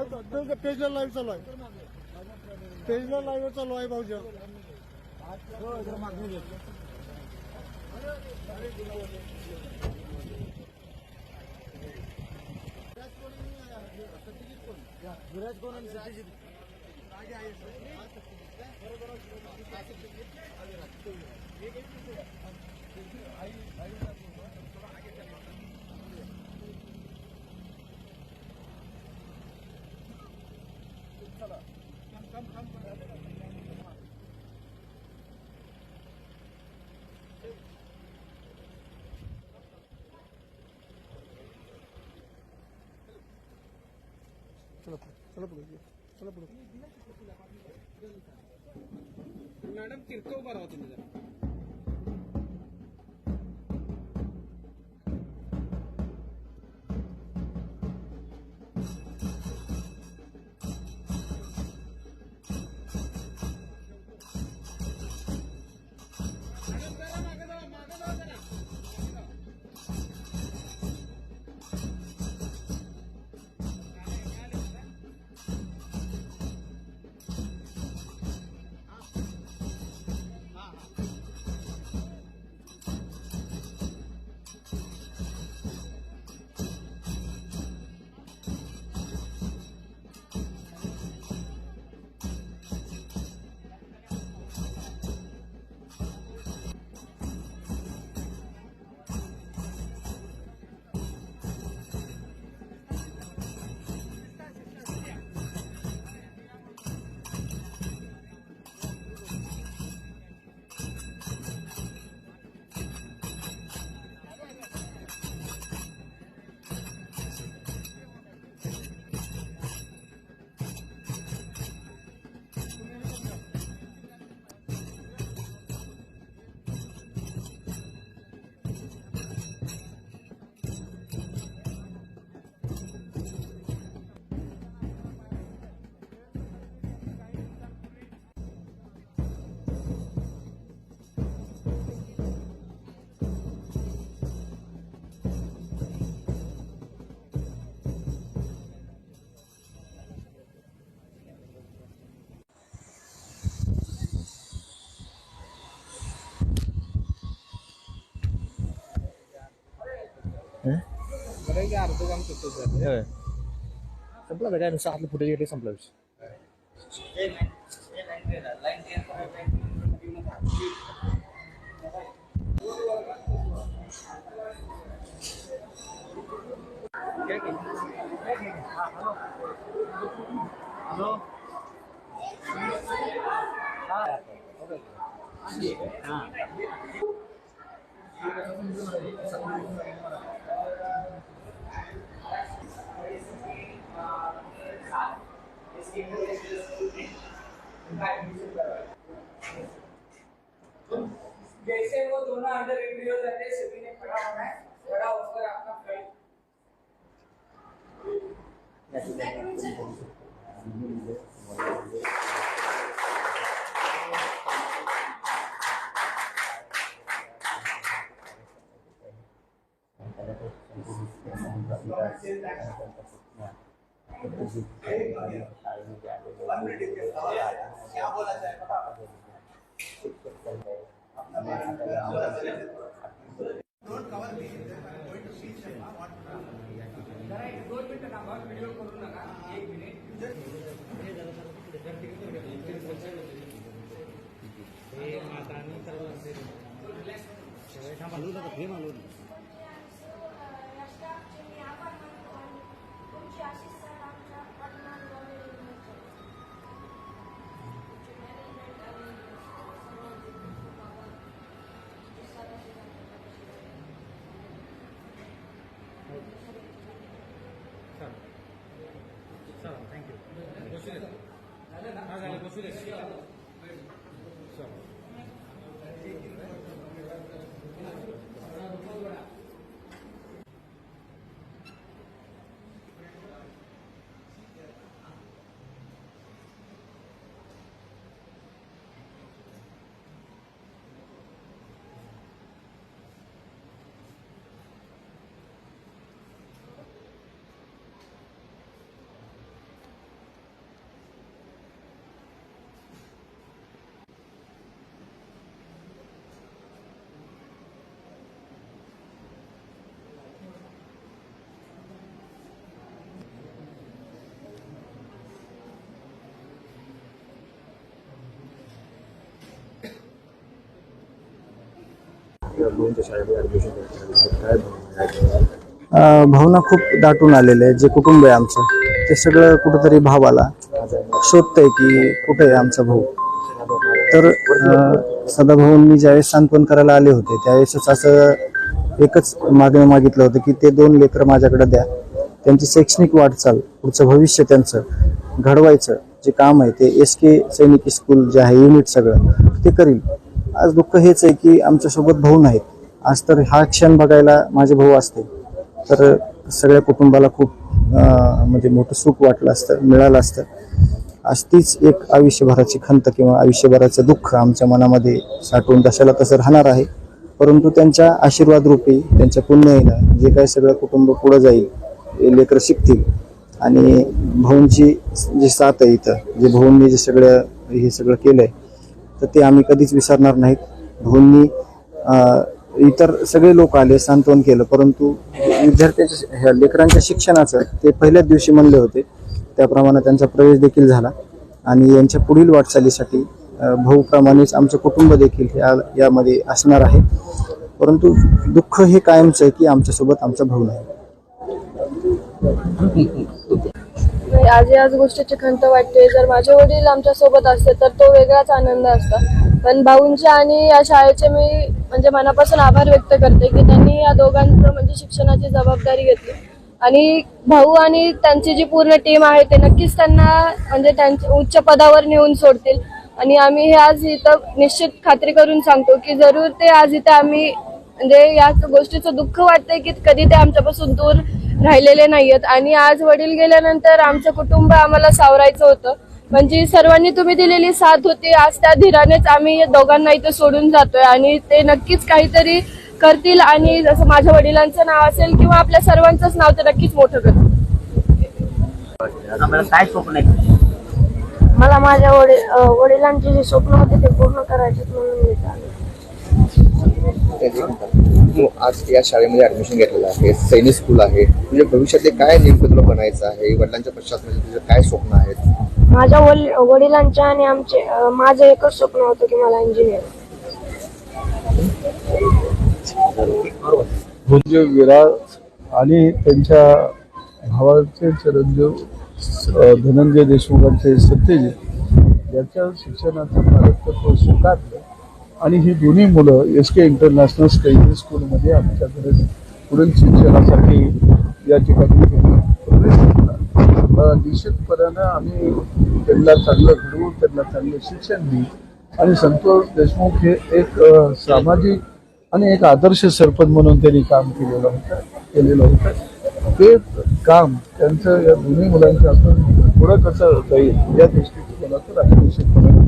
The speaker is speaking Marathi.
लाईव्ह पेजला लाईव्ह चालू आहे. पेजला लाईव्ह चालू आहे भाऊजी. विराज कोण आणि सत्यजित चला पुढे चला चला पुढे मॅडम किरकोळ उभा राहा बरं की अर्ध काम सुटत झालं संपला का जरा एक दोन मिनिटं थांबा व्हिडिओ करू नका एक मिनिट तुमची शाळेमध्ये ऍडमिशन काय भावना आहे? भावना खूप दाटून आलेल्या आहे जे कुटुंब आहे आमचं ते सगळं कुठंतरी भावाला शोधतंय की कुठे आहे आमचा भाऊ तर अ, सदाभाऊंनी ज्यावेळेस सांत्वन करायला आले होते त्यावेळेसच असं एकच मागणं मागितलं होतं की ते दोन लेकरं माझ्याकडे द्या त्यांची शैक्षणिक वाटचाल पुढचं भविष्य त्यांचं घडवायचं जे काम आहे ते एस के सैनिक स्कूल जे आहे युनिट सगळं ते करील आज दुःख हेच आहे की आमच्यासोबत भाऊ नाहीत. आज तर हा क्षण बघायला माझे भाऊ असते तर सगळ्या कुटुंबाला खूप म्हणजे मोठं सुख वाटलं असतं मिळालं असतं. आज तीच एक आयुष्यभराची खंत किंवा आयुष्यभराचं दुःख आमच्या मनामध्ये साठवून तशाला तसं राहणार आहे. परंतु त्यांच्या आशीर्वाद रूपी त्यांच्या पुण्याईनं जे काही सगळं कुटुंब पुढं जाईल हे लेकरं शिकतील. आणि भाऊंची जी साथ आहे इथं जे भाऊंनी जे सगळं हे सगळं केलं आहे तर ते आम्ही कधीच विसरणार नाहीत. भाऊंनी इतर सगळे लोक आले सांत्वन केलं. परंतु विद्यार्थ्यांच्या ह्या लेकरांच्या शिक्षणाचं ते पहिल्याच दिवशी म्हणले होते. त्याप्रमाणे त्यांचा प्रवेश देखील झाला. आणि यांच्या पुढील वाटचालीसाठी भाऊप्रमाणेच आमचं कुटुंब देखील या यामध्ये असणार आहे. परंतु दुःख हे कायमचं आहे की आमच्यासोबत आमचा भाऊ नाही. म्हणजे नाही, आज याच गोष्टीची खंत वाटते. जर माझे वडील आमच्यासोबत असते तर तो वेगळाच आनंद असता. पण भाऊंचे आणि या शाळेचे मी म्हणजे मनापासून आभार व्यक्त करते की त्यांनी या दोघांचं म्हणजे शिक्षणाची जबाबदारी घेतली. आणि भाऊ आणि त्यांची जी पूर्ण टीम आहे ते नक्कीच त्यांना म्हणजे त्यांच्या उच्च पदावर नेऊन सोडतील. आणि आम्ही हे आज इथं निश्चित खात्री करून सांगतो की जरूर ते आज इथं आम्ही म्हणजे या गोष्टीचं दुःख वाटतंय की कधी ते आमच्यापासून दूर राहिलेले नाहीयेत. आणि आज वडील गेल्यानंतर आमचं कुटुंब आम्हाला सावरायचं होतं. म्हणजे सर्वांनी तुम्ही दिलेली साथ होती. आज त्या धीरानेच आम्ही या दोघांना इथे सोडून जातोय. आणि ते नक्कीच काहीतरी करतील आणि जसं माझ्या वडिलांचं नाव असेल किंवा आपल्या सर्वांचंच नाव ते नक्कीच मोठं करतील. काय स्वप्न आहे? मला माझ्या वडील वडिलांचे जे स्वप्न होते ते पूर्ण करायचे म्हणून मी. तू आज या शाळेमध्ये ऍडमिशन घेतलेलं आहे. सैनिक स्कूल आहे. म्हणजे भविष्यात काय नेमकं तुला बनायचं आहे? वडिलांच्या पश्चात म्हणजे तुझे काय स्वप्न आहेत? माझ्या वडील वडिलांचे आणि आमचे अं, माझं एकच स्वप्न होतं की मला इंजिनियर म्हणजे विराळ आणि त्यांच्या भावाचे चिरंजीव अ, धनंजय देशमुखांचे सत्यजित याच्या शिक्षणाचं पालकत्व स्वीकारलं आणि ही दोन्ही मुलं एस के इंटरनॅशनल स्टेजरी स्कूलमध्ये आमच्याकडे पुढील शिक्षणासाठी या ठिकाणी निश्चितपणानं आम्ही त्यांना चांगलं घडवून त्यांना चांगलं शिक्षण देऊ आणि संतोष देशमुख हे एक सामाजिक आणि एक आदर्श सरपंच म्हणून त्यांनी काम केलेलं होतं केलेलं होतं. ते काम त्यांचं या दोन्ही मुलांच्या हातून पुढं कसं जाईल या दृष्टिकोनातून आम्ही निश्चितपणे